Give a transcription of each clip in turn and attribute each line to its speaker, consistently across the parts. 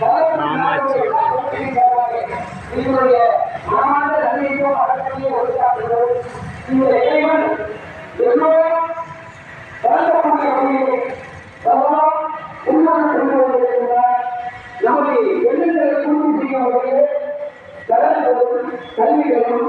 Speaker 1: காமாட்சி
Speaker 2: உங்களுடைய மாமாண்ட நன்மையோ அறத்தையோ ஒழுக்காடுகிறோ இந்த இறைவன் எவ்வளோ வளர்க்கக்கூடிய வகையிலே பகவான் உண்மையான நம்முடைய எண்ணங்களை பூர்த்தி கல்விகளும்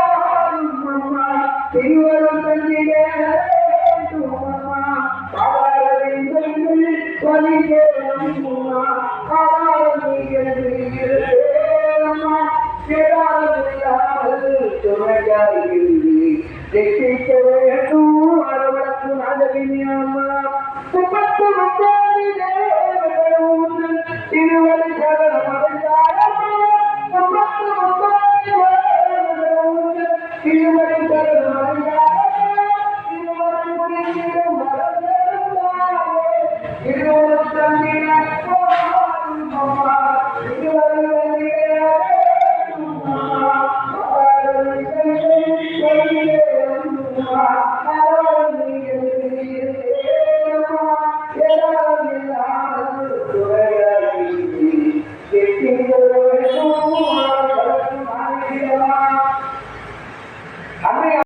Speaker 2: திருவரும் தந்திரே திருவள்ளி திருவள்ளி